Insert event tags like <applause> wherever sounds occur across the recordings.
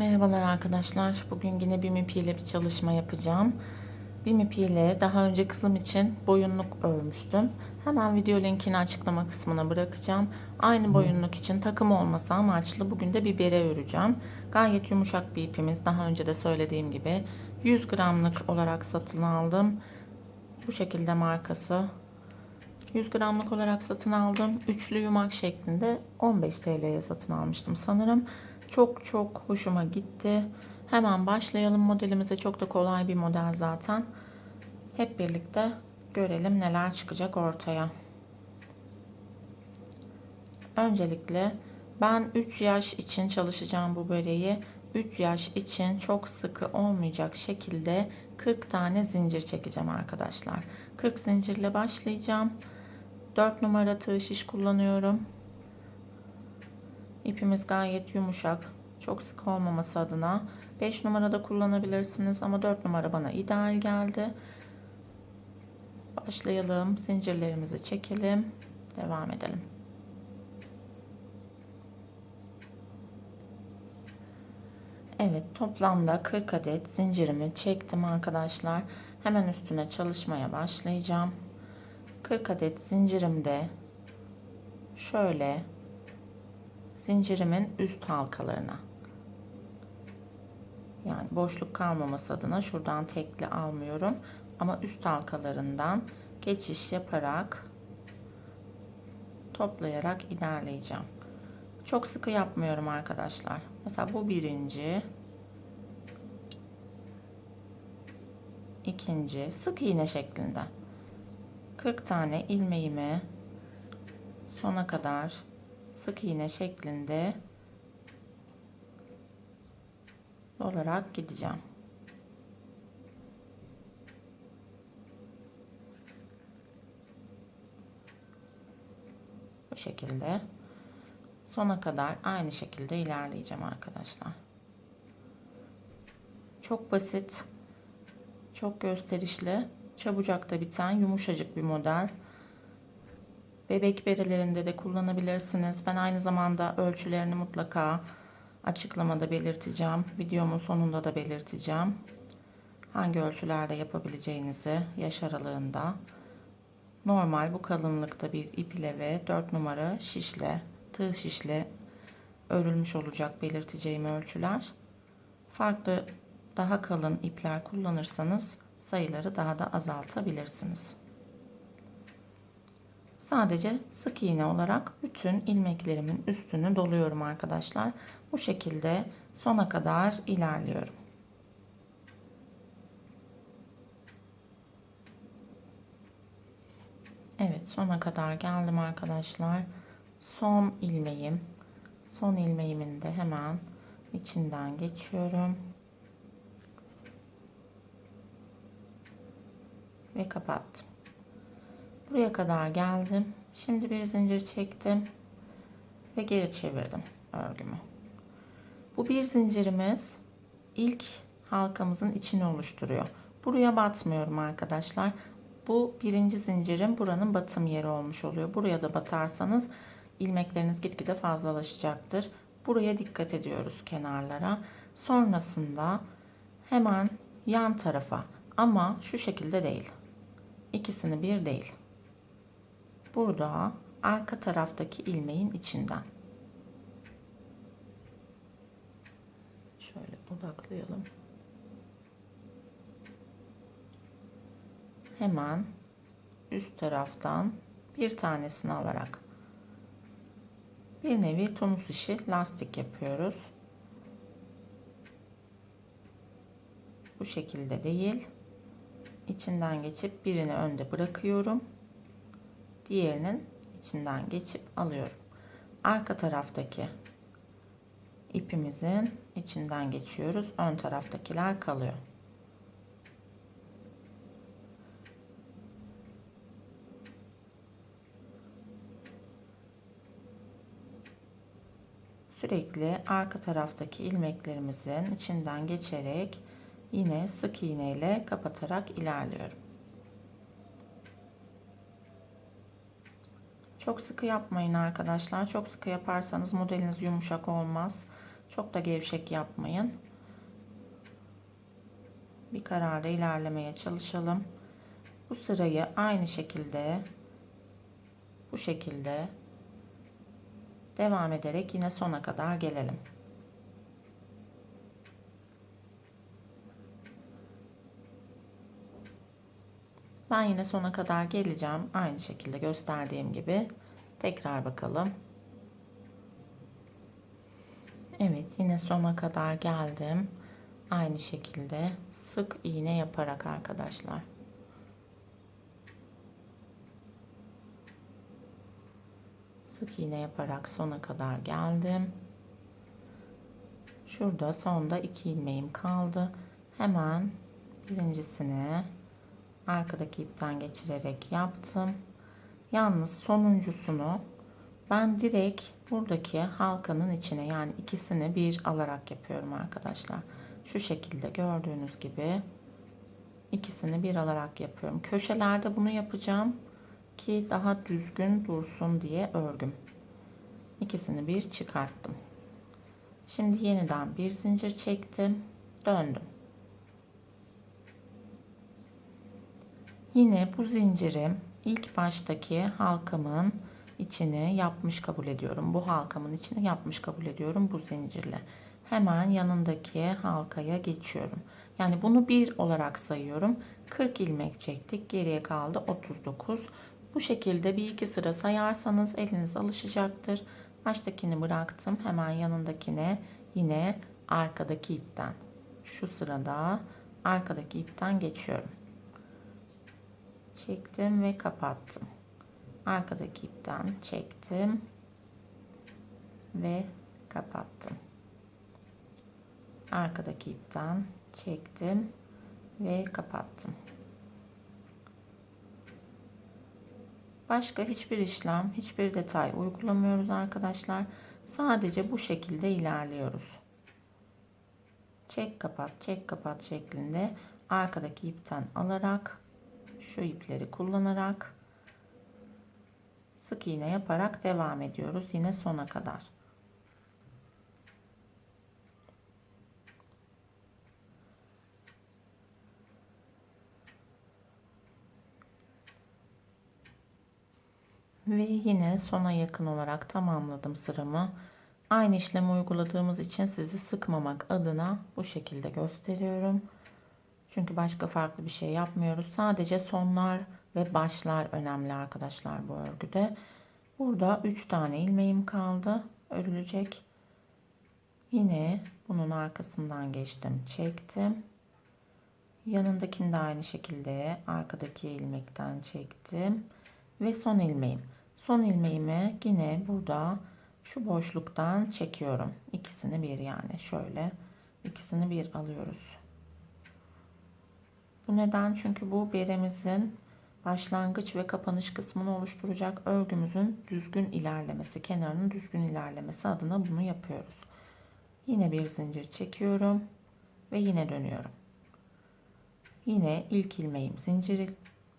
Merhabalar arkadaşlar. Bugün yine BİM ipiyle bir çalışma yapacağım. BİM ipiyle daha önce kızım için boyunluk örmüştüm. Hemen video linkini açıklama kısmına bırakacağım. Aynı boyunluk için takım olması amaçlı bugün de bir bere öreceğim. Gayet yumuşak bir ipimiz. Daha önce de söylediğim gibi 100 gramlık olarak satın aldım. Bu şekilde markası. 100 gramlık olarak satın aldım. Üçlü yumak şeklinde 15 TL'ye satın almıştım sanırım. Çok çok hoşuma gitti. Hemen başlayalım modelimize. Çok da kolay bir model zaten. Hep birlikte görelim neler çıkacak ortaya. Öncelikle ben 3 yaş için çalışacağım bu böreği. 3 yaş için çok sıkı olmayacak şekilde 40 tane zincir çekeceğim arkadaşlar. 40 zincirle başlayacağım. 4 numara tığ şiş kullanıyorum. İpimiz gayet yumuşak. Çok sık olmaması adına 5 numarada kullanabilirsiniz ama 4 numara bana ideal geldi. Başlayalım. Zincirlerimizi çekelim. Devam edelim. Evet toplamda 40 adet zincirimi çektim arkadaşlar. Hemen üstüne çalışmaya başlayacağım. 40 adet zincirimde şöyle zincirimin üst halkalarına. Yani boşluk kalmaması adına şuradan tekli almıyorum. Ama üst halkalarından geçiş yaparak toplayarak ilerleyeceğim. Çok sıkı yapmıyorum arkadaşlar. Mesela bu birinci. İkinci. Sık iğne şeklinde. 40 tane ilmeğimi sona kadar sık iğne şeklinde olarak gideceğim. Bu şekilde sona kadar aynı şekilde ilerleyeceğim arkadaşlar. Çok basit, çok gösterişli, çabucak biten yumuşacık bir model. Bebek berelerinde de kullanabilirsiniz. Ben aynı zamanda ölçülerini mutlaka açıklamada belirteceğim. Videomun sonunda da belirteceğim. Hangi ölçülerde yapabileceğinizi yaş aralığında. Normal bu kalınlıkta bir ip ile ve 4 numara şişle, tığ şişle örülmüş olacak belirteceğim ölçüler. Farklı daha kalın ipler kullanırsanız sayıları daha da azaltabilirsiniz. Sadece sık iğne olarak bütün ilmeklerimin üstünü doluyorum arkadaşlar. Bu şekilde sona kadar ilerliyorum. Evet sona kadar geldim arkadaşlar. Son ilmeğim. Son ilmeğimin de hemen içinden geçiyorum. Ve kapattım. Buraya kadar geldim. Şimdi bir zincir çektim ve geri çevirdim örgümü. Bu bir zincirimiz ilk halkamızın içini oluşturuyor. Buraya batmıyorum arkadaşlar. Bu birinci zincirin buranın batım yeri olmuş oluyor. Buraya da batarsanız ilmekleriniz gitgide fazlalaşacaktır. Buraya dikkat ediyoruz kenarlara. Sonrasında hemen yan tarafa ama şu şekilde değil. İkisini bir değil. Burada arka taraftaki ilmeğin içinden. Şöyle odaklayalım. Hemen üst taraftan bir tanesini alarak bir nevi tunus işi lastik yapıyoruz. Bu şekilde değil. içinden geçip birini önde bırakıyorum. Diğerinin içinden geçip alıyorum. Arka taraftaki ipimizin içinden geçiyoruz. Ön taraftakiler kalıyor. Sürekli arka taraftaki ilmeklerimizin içinden geçerek yine sık iğne ile kapatarak ilerliyorum. Çok sıkı yapmayın arkadaşlar. Çok sıkı yaparsanız modeliniz yumuşak olmaz. Çok da gevşek yapmayın. Bir kararda ilerlemeye çalışalım. Bu sırayı aynı şekilde bu şekilde devam ederek yine sona kadar gelelim. Ben yine sona kadar geleceğim. Aynı şekilde gösterdiğim gibi. Tekrar bakalım. Evet yine sona kadar geldim. Aynı şekilde sık iğne yaparak arkadaşlar. Sık iğne yaparak sona kadar geldim. Şurada sonda iki ilmeğim kaldı. Hemen birincisini arkadaki ipten geçirerek yaptım. Yalnız sonuncusunu ben direkt buradaki halkanın içine yani ikisini bir alarak yapıyorum arkadaşlar. Şu şekilde gördüğünüz gibi ikisini bir alarak yapıyorum. Köşelerde bunu yapacağım ki daha düzgün dursun diye örgüm. İkisini bir çıkarttım. Şimdi yeniden bir zincir çektim. Döndüm. Yine bu zincirim ilk baştaki halkamın içine yapmış kabul ediyorum. Bu halkamın içine yapmış kabul ediyorum bu zincirle. Hemen yanındaki halkaya geçiyorum. Yani bunu bir olarak sayıyorum. 40 ilmek çektik. Geriye kaldı 39. Bu şekilde bir iki sıra sayarsanız eliniz alışacaktır. Baştakini bıraktım. Hemen yanındakine yine arkadaki ipten. Şu sırada arkadaki ipten geçiyorum. Çektim ve kapattım. Arkadaki ipten çektim ve kapattım. Arkadaki ipten çektim ve kapattım. Başka hiçbir işlem, hiçbir detay uygulamıyoruz arkadaşlar. Sadece bu şekilde ilerliyoruz. Çek kapat, çek kapat şeklinde arkadaki ipten alarak şu ipleri kullanarak sık iğne yaparak devam ediyoruz yine sona kadar. Ve yine sona yakın olarak tamamladım sıramı. Aynı işlemi uyguladığımız için sizi sıkmamak adına bu şekilde gösteriyorum. Çünkü başka farklı bir şey yapmıyoruz. Sadece sonlar ve başlar önemli arkadaşlar bu örgüde. Burada 3 tane ilmeğim kaldı. Örülecek. Yine bunun arkasından geçtim. Çektim. Yanındakini de aynı şekilde arkadaki ilmekten çektim. Ve son ilmeğim. Son ilmeğimi yine burada şu boşluktan çekiyorum. İkisini bir yani şöyle ikisini bir alıyoruz. Bu neden? Çünkü bu beremizin başlangıç ve kapanış kısmını oluşturacak örgümüzün düzgün ilerlemesi, kenarının düzgün ilerlemesi adına bunu yapıyoruz. Yine bir zincir çekiyorum ve yine dönüyorum. Yine ilk ilmeğim zincir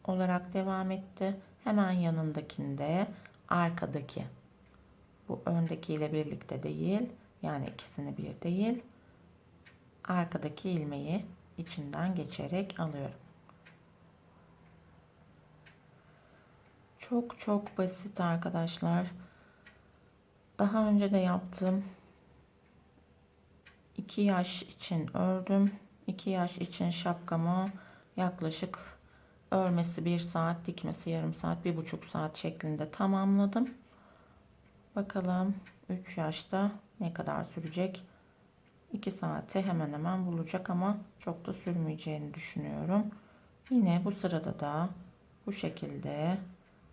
olarak devam etti. Hemen yanındakinde arkadaki bu öndeki ile birlikte değil yani ikisini bir değil arkadaki ilmeği içinden geçerek alıyorum. Çok çok basit arkadaşlar. Daha önce de yaptım. 2 yaş için ördüm. 2 yaş için şapkamı yaklaşık örmesi 1 saat, dikmesi yarım saat, 1,5 saat şeklinde tamamladım. Bakalım 3 yaşta ne kadar sürecek? 2 saate hemen hemen bulacak ama çok da sürmeyeceğini düşünüyorum. Yine bu sırada da bu şekilde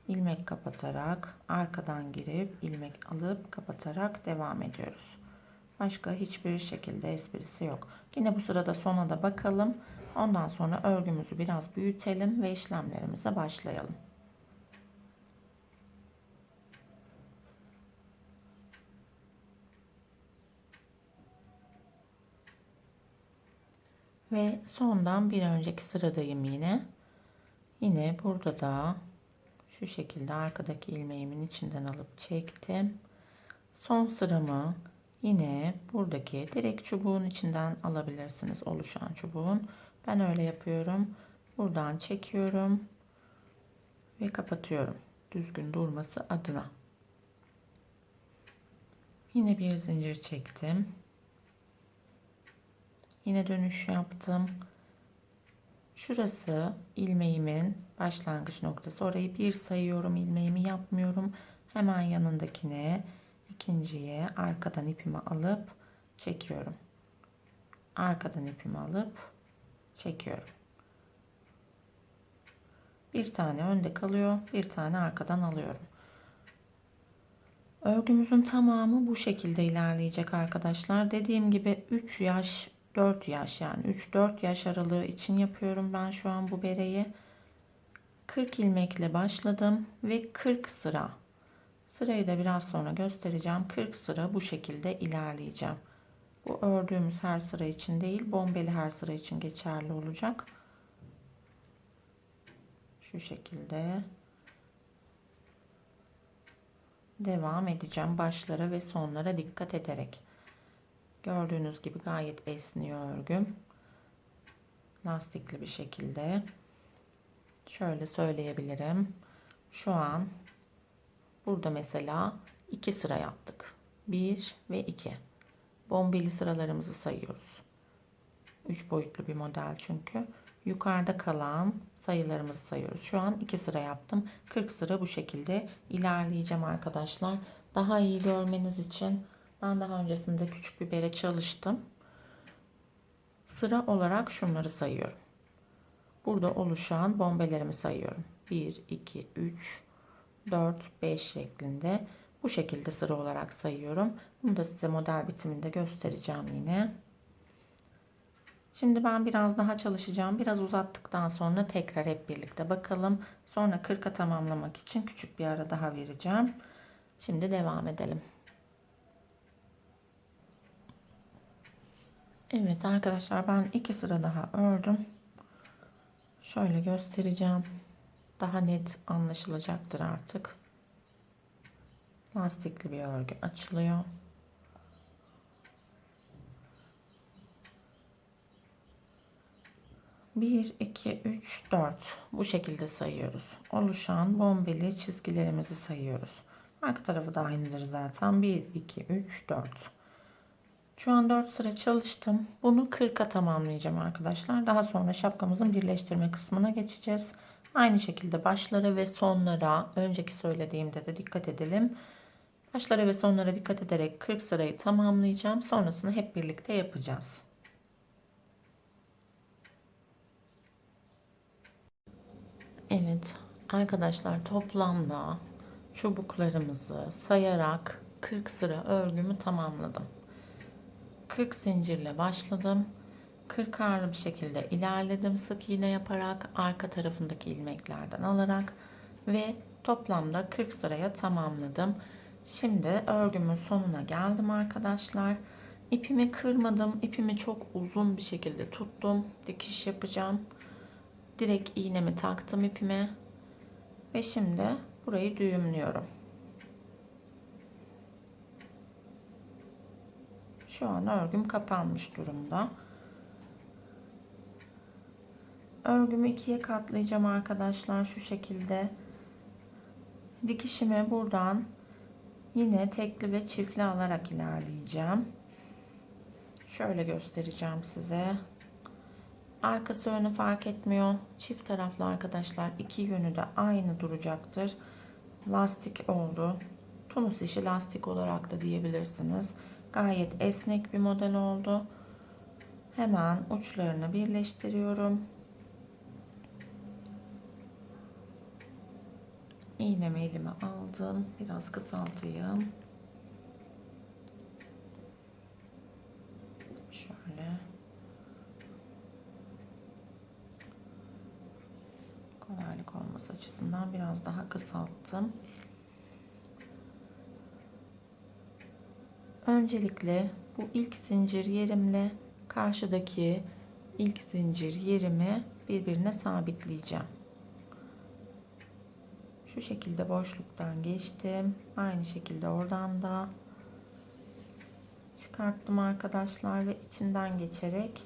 ilmek kapatarak arkadan girip ilmek alıp kapatarak devam ediyoruz. Başka hiçbir şekilde esprisi yok. Yine bu sırada sona da bakalım. Ondan sonra örgümüzü biraz büyütelim ve işlemlerimize başlayalım. Ve sondan bir önceki sıradayım yine. Yine burada da şu şekilde arkadaki ilmeğimin içinden alıp çektim. Son sıramı Yine buradaki direkt çubuğun içinden alabilirsiniz oluşan çubuğun. Ben öyle yapıyorum. Buradan çekiyorum ve kapatıyorum. Düzgün durması adına. Yine bir zincir çektim. Yine dönüş yaptım. Şurası ilmeğimin başlangıç noktası. Orayı bir sayıyorum. ilmeğimi yapmıyorum. Hemen yanındakine ikinciye arkadan ipimi alıp çekiyorum. Arkadan ipimi alıp çekiyorum. Bir tane önde kalıyor, bir tane arkadan alıyorum. Örgümüzün tamamı bu şekilde ilerleyecek arkadaşlar. Dediğim gibi 3 yaş, 4 yaş yani 3-4 yaş aralığı için yapıyorum ben şu an bu bereyi. 40 ilmekle başladım ve 40 sıra. Sırayı da biraz sonra göstereceğim. 40 sıra bu şekilde ilerleyeceğim. Bu ördüğümüz her sıra için değil, bombeli her sıra için geçerli olacak. Şu şekilde devam edeceğim başlara ve sonlara dikkat ederek. Gördüğünüz gibi gayet esniyor örgüm. Lastikli bir şekilde. Şöyle söyleyebilirim. Şu an burada mesela iki sıra yaptık. 1 ve 2. Bombeli sıralarımızı sayıyoruz. 3 boyutlu bir model çünkü. Yukarıda kalan sayılarımızı sayıyoruz. Şu an 2 sıra yaptım. 40 sıra bu şekilde ilerleyeceğim arkadaşlar. Daha iyi görmeniz için ben daha öncesinde küçük bir bere çalıştım. Sıra olarak şunları sayıyorum. Burada oluşan bombelerimi sayıyorum. 1, 2, 3, 4, 5 şeklinde. Bu şekilde sıra olarak sayıyorum. Bunu da size model bitiminde göstereceğim yine. Şimdi ben biraz daha çalışacağım. Biraz uzattıktan sonra tekrar hep birlikte bakalım. Sonra 40'a tamamlamak için küçük bir ara daha vereceğim. Şimdi devam edelim. Evet arkadaşlar ben iki sıra daha ördüm. Şöyle göstereceğim. Daha net anlaşılacaktır artık. Lastikli bir örgü açılıyor. Bir, iki, üç, dört. Bu şekilde sayıyoruz. Oluşan bombeli çizgilerimizi sayıyoruz. Arka tarafı da aynıdır zaten. 1, 2, 3, 4. Şu an 4 sıra çalıştım. Bunu 40'a tamamlayacağım arkadaşlar. Daha sonra şapkamızın birleştirme kısmına geçeceğiz. Aynı şekilde başlara ve sonlara önceki söylediğimde de dikkat edelim. Başlara ve sonlara dikkat ederek 40 sırayı tamamlayacağım. Sonrasını hep birlikte yapacağız. Evet arkadaşlar toplamda çubuklarımızı sayarak 40 sıra örgümü tamamladım. 40 zincirle başladım. 40 ağırlı bir şekilde ilerledim sık iğne yaparak arka tarafındaki ilmeklerden alarak ve toplamda 40 sıraya tamamladım. Şimdi örgümün sonuna geldim arkadaşlar. İpimi kırmadım. İpimi çok uzun bir şekilde tuttum. Dikiş yapacağım. Direkt iğnemi taktım ipime. Ve şimdi burayı düğümlüyorum. Şu an örgüm kapanmış durumda. Örgümü ikiye katlayacağım arkadaşlar şu şekilde. Dikişimi buradan yine tekli ve çiftli alarak ilerleyeceğim. Şöyle göstereceğim size. Arkası önü fark etmiyor. Çift taraflı arkadaşlar iki yönü de aynı duracaktır. Lastik oldu. Tunus işi lastik olarak da diyebilirsiniz. Gayet esnek bir model oldu. Hemen uçlarını birleştiriyorum. İğnemi elime aldım. Biraz kısaltayım. Şöyle. Kolaylık olması açısından biraz daha kısalttım. Öncelikle bu ilk zincir yerimle karşıdaki ilk zincir yerimi birbirine sabitleyeceğim. Şu şekilde boşluktan geçtim. Aynı şekilde oradan da çıkarttım arkadaşlar ve içinden geçerek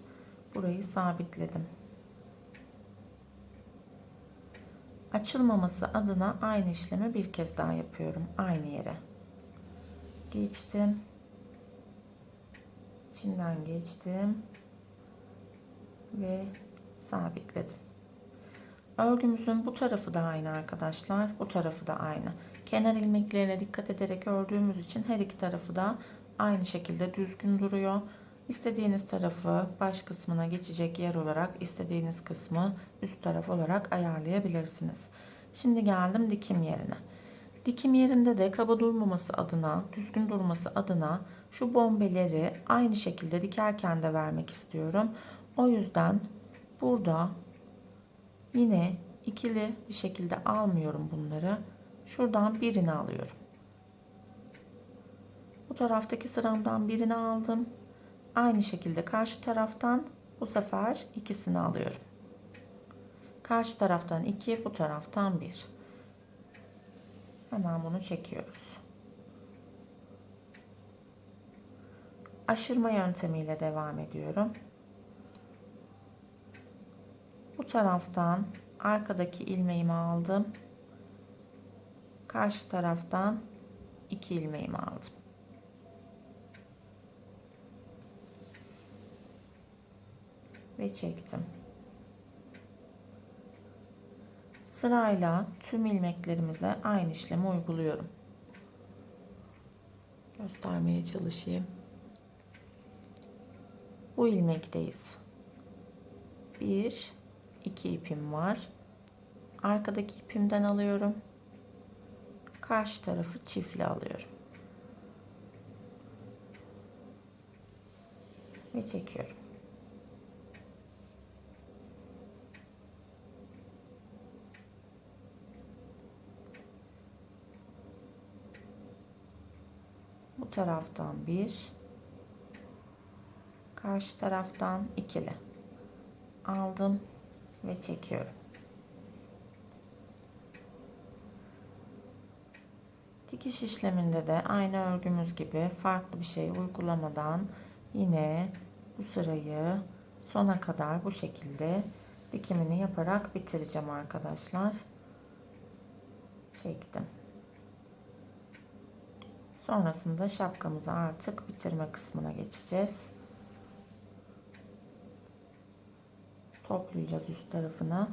burayı sabitledim. Açılmaması adına aynı işlemi bir kez daha yapıyorum aynı yere. Geçtim. İçinden geçtim ve sabitledim. Örgümüzün bu tarafı da aynı arkadaşlar. Bu tarafı da aynı. Kenar ilmeklerine dikkat ederek ördüğümüz için her iki tarafı da aynı şekilde düzgün duruyor. İstediğiniz tarafı baş kısmına geçecek yer olarak istediğiniz kısmı üst taraf olarak ayarlayabilirsiniz. Şimdi geldim dikim yerine. Dikim yerinde de kaba durmaması adına, düzgün durması adına şu bombeleri aynı şekilde dikerken de vermek istiyorum. O yüzden burada yine ikili bir şekilde almıyorum bunları. Şuradan birini alıyorum. Bu taraftaki sıramdan birini aldım. Aynı şekilde karşı taraftan bu sefer ikisini alıyorum. Karşı taraftan 2, bu taraftan 1. Hemen bunu çekiyoruz. Aşırma yöntemiyle devam ediyorum. Bu taraftan arkadaki ilmeğimi aldım. Karşı taraftan 2 ilmeğimi aldım. Ve çektim. Sırayla tüm ilmeklerimize aynı işlemi uyguluyorum. Göstermeye çalışayım. Bu ilmekteyiz. Bir, iki ipim var. Arkadaki ipimden alıyorum. Karşı tarafı çiftli alıyorum. Ve çekiyorum. Bu taraftan bir, karşı taraftan ikili aldım ve çekiyorum. Dikiş işleminde de aynı örgümüz gibi farklı bir şey uygulamadan yine bu sırayı sona kadar bu şekilde dikimini yaparak bitireceğim arkadaşlar. Çektim. Sonrasında şapkamızı artık bitirme kısmına geçeceğiz. Toplayacağız üst tarafını.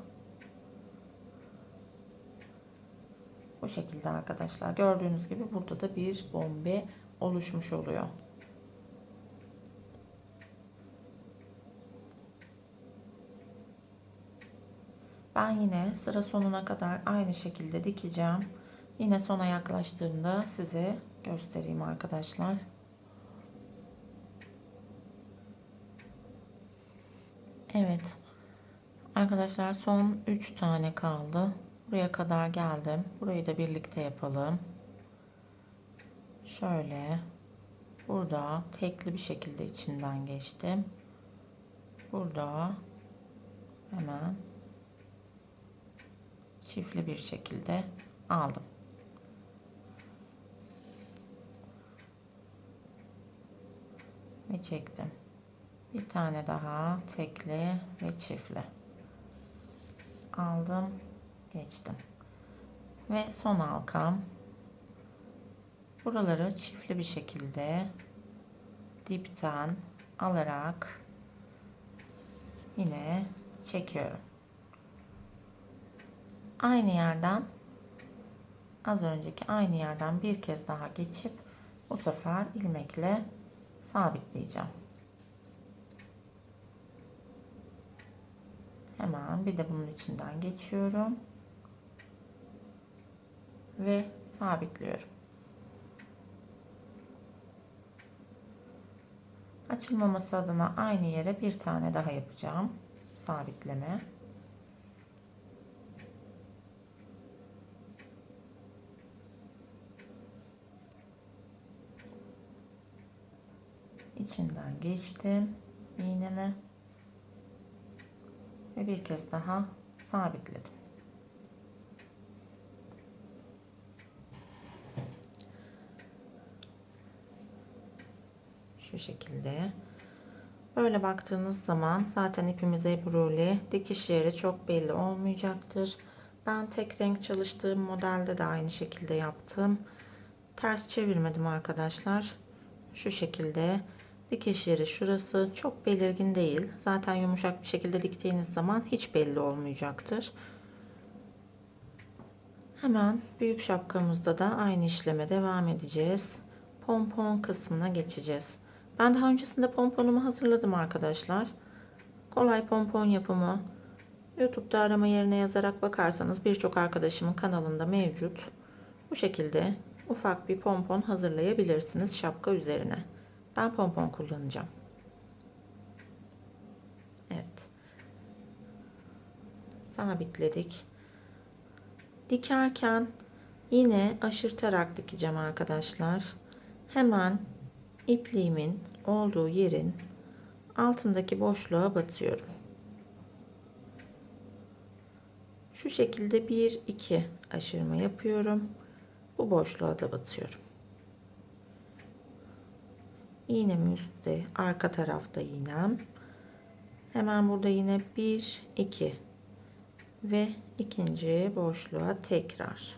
Bu şekilde arkadaşlar. Gördüğünüz gibi burada da bir bombe oluşmuş oluyor. Ben yine sıra sonuna kadar aynı şekilde dikeceğim. Yine sona yaklaştığımda size göstereyim arkadaşlar. Evet. Arkadaşlar son 3 tane kaldı. Buraya kadar geldim. Burayı da birlikte yapalım. Şöyle. Burada tekli bir şekilde içinden geçtim. Burada hemen çiftli bir şekilde aldım. Ve çektim. Bir tane daha tekli ve çiftli. Aldım geçtim. Ve son halkam. Buraları çiftli bir şekilde dipten alarak yine çekiyorum. Aynı yerden az önceki aynı yerden bir kez daha geçip bu sefer ilmekle sabitleyeceğim. Hemen bir de bunun içinden geçiyorum ve sabitliyorum. Açılmaması adına aynı yere bir tane daha yapacağım. Sabitleme. içinden geçtim iğneme ve bir kez daha sabitledim. şu şekilde. Böyle baktığınız zaman zaten ipimiz ebruli. Dikiş yeri çok belli olmayacaktır. Ben tek renk çalıştığım modelde de aynı şekilde yaptım. Ters çevirmedim arkadaşlar. Şu şekilde dikiş yeri şurası çok belirgin değil. Zaten yumuşak bir şekilde diktiğiniz zaman hiç belli olmayacaktır. Hemen büyük şapkamızda da aynı işleme devam edeceğiz. Pompon kısmına geçeceğiz. Ben daha öncesinde pomponumu hazırladım arkadaşlar. Kolay pompon yapımı YouTube'da arama yerine yazarak bakarsanız birçok arkadaşımın kanalında mevcut. Bu şekilde ufak bir pompon hazırlayabilirsiniz şapka üzerine. Ben pompon kullanacağım. Evet. Sabitledik. Dikerken yine aşırtarak dikeceğim arkadaşlar. Hemen ipliğimin olduğu yerin altındaki boşluğa batıyorum. Şu şekilde 1 2 aşırma yapıyorum. Bu boşluğa da batıyorum. İğnemi üstte, arka tarafta iğnem. Hemen burada yine 1 2 ve ikinci boşluğa tekrar.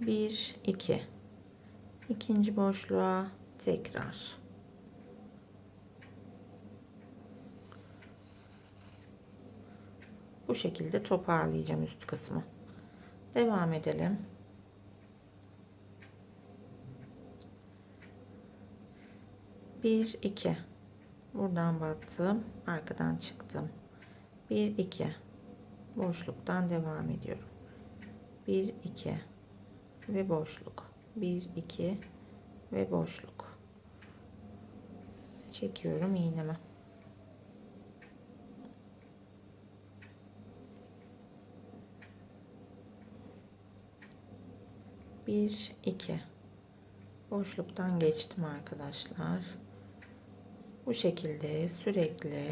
1 2 ikinci boşluğa tekrar. Bu şekilde toparlayacağım üst kısmı. Devam edelim bir iki. Buradan battım arkadan çıktım. 1 2 boşluktan devam ediyorum. 1 2 ve boşluk. 1 2 ve boşluk. Çekiyorum iğnemi. Bir iki. Boşluktan geçtim arkadaşlar bu şekilde sürekli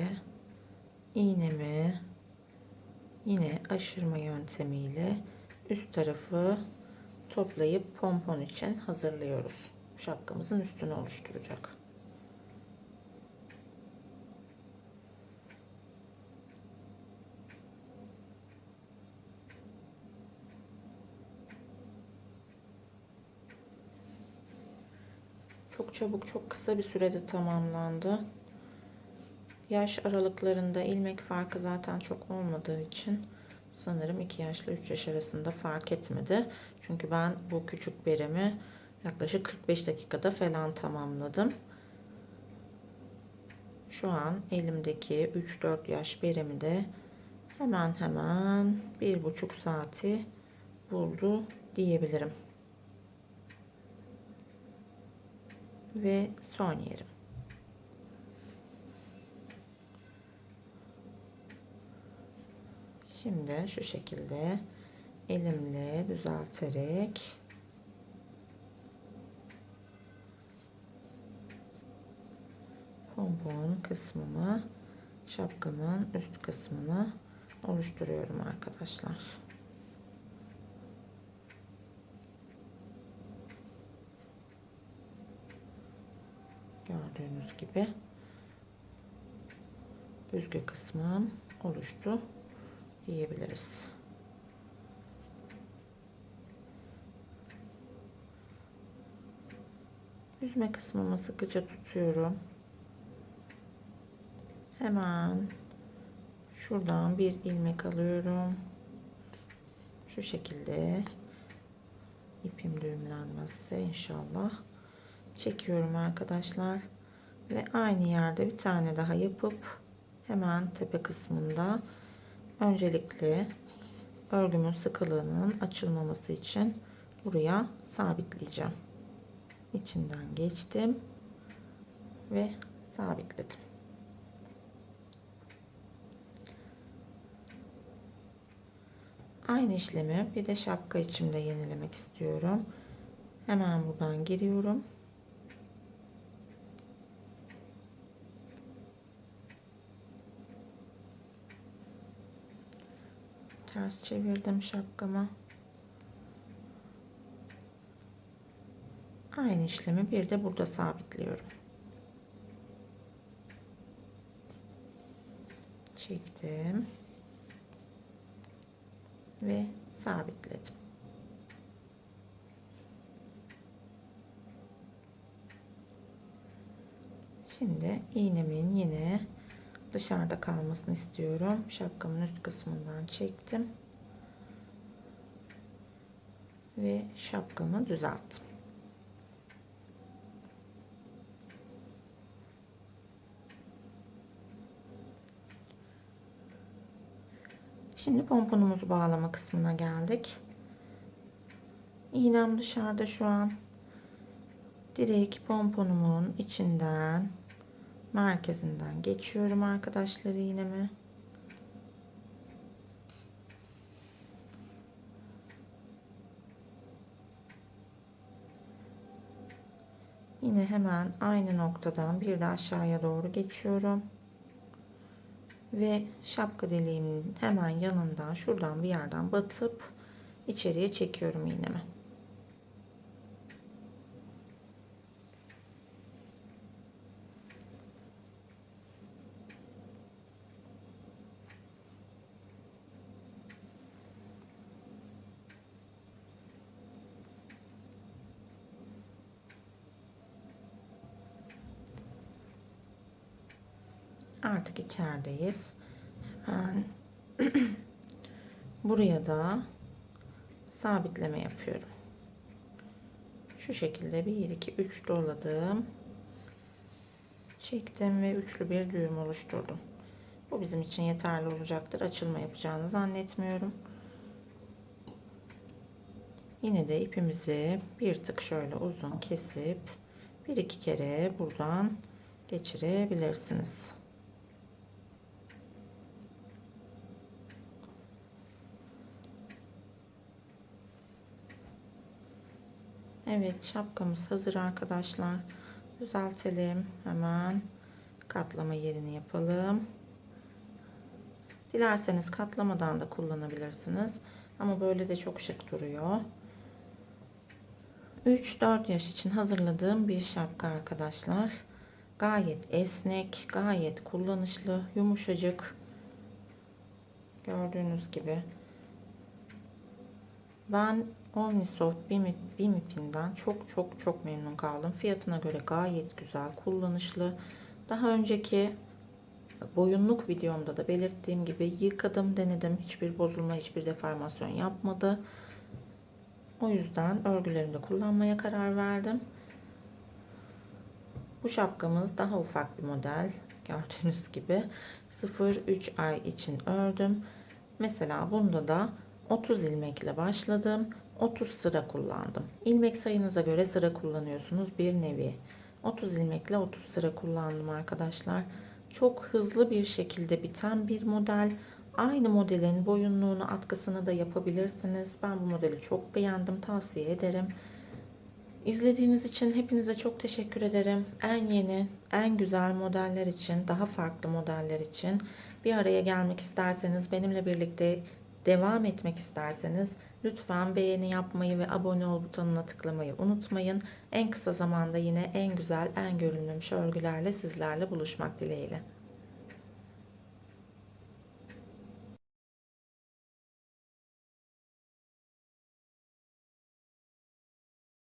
iğnemi yine aşırma yöntemiyle üst tarafı toplayıp pompon için hazırlıyoruz. Şapkamızın üstünü oluşturacak. Çok çabuk, çok kısa bir sürede tamamlandı. Yaş aralıklarında ilmek farkı zaten çok olmadığı için sanırım 2 yaşla 3 yaş arasında fark etmedi. Çünkü ben bu küçük beremi yaklaşık 45 dakikada falan tamamladım. Şu an elimdeki 3-4 yaş beremi de hemen hemen bir buçuk saati buldu diyebilirim. Ve son yerim. Şimdi şu şekilde elimle düzelterek pompon kısmımı şapkamın üst kısmını oluşturuyorum arkadaşlar. Gördüğünüz gibi büzgü kısmım oluştu diyebiliriz. Yüzme kısmımı sıkıca tutuyorum. Hemen şuradan bir ilmek alıyorum. Şu şekilde ipim düğümlenmezse inşallah çekiyorum arkadaşlar ve aynı yerde bir tane daha yapıp hemen tepe kısmında öncelikle örgümün sıkılığının açılmaması için buraya sabitleyeceğim. İçinden geçtim ve sabitledim. Aynı işlemi bir de şapka içimde yenilemek istiyorum. Hemen buradan giriyorum. Ters çevirdim şapkamı. Aynı işlemi bir de burada sabitliyorum. Çektim. Ve sabitledim. Şimdi iğnemin yine dışarıda kalmasını istiyorum. Şapkamın üst kısmından çektim. Ve şapkamı düzelttim. Şimdi pomponumuzu bağlama kısmına geldik. İğnem dışarıda şu an. Direkt pomponumun içinden merkezinden geçiyorum arkadaşlar iğnemi. Yine hemen aynı noktadan bir de aşağıya doğru geçiyorum. Ve şapka deliğimin hemen yanından şuradan bir yerden batıp içeriye çekiyorum iğnemi. Artık içerideyiz. Hemen <clears throat> buraya da sabitleme yapıyorum. Şu şekilde 1 2 3 doladım. Çektim ve üçlü bir düğüm oluşturdum. Bu bizim için yeterli olacaktır. Açılma yapacağını zannetmiyorum. Yine de ipimizi bir tık şöyle uzun kesip bir iki kere buradan geçirebilirsiniz. Evet şapkamız hazır arkadaşlar. Düzeltelim. Hemen katlama yerini yapalım. Dilerseniz katlamadan da kullanabilirsiniz. Ama böyle de çok şık duruyor. 3-4 yaş için hazırladığım bir şapka arkadaşlar. Gayet esnek, gayet kullanışlı, yumuşacık. Gördüğünüz gibi. Ben Omnisoft BİM, ipinden çok çok çok memnun kaldım. Fiyatına göre gayet güzel, kullanışlı. Daha önceki boyunluk videomda da belirttiğim gibi yıkadım, denedim. Hiçbir bozulma, hiçbir deformasyon yapmadı. O yüzden örgülerimde kullanmaya karar verdim. Bu şapkamız daha ufak bir model. Gördüğünüz gibi 0-3 ay için ördüm. Mesela bunda da 30 ilmekle başladım. 30 sıra kullandım. İlmek sayınıza göre sıra kullanıyorsunuz bir nevi. 30 ilmekle 30 sıra kullandım arkadaşlar. Çok hızlı bir şekilde biten bir model. Aynı modelin boyunluğunu atkısını da yapabilirsiniz. Ben bu modeli çok beğendim. Tavsiye ederim. İzlediğiniz için hepinize çok teşekkür ederim. En yeni, en güzel modeller için, daha farklı modeller için bir araya gelmek isterseniz, benimle birlikte devam etmek isterseniz lütfen beğeni yapmayı ve abone ol butonuna tıklamayı unutmayın. En kısa zamanda yine en güzel, en görünümlü örgülerle sizlerle buluşmak dileğiyle.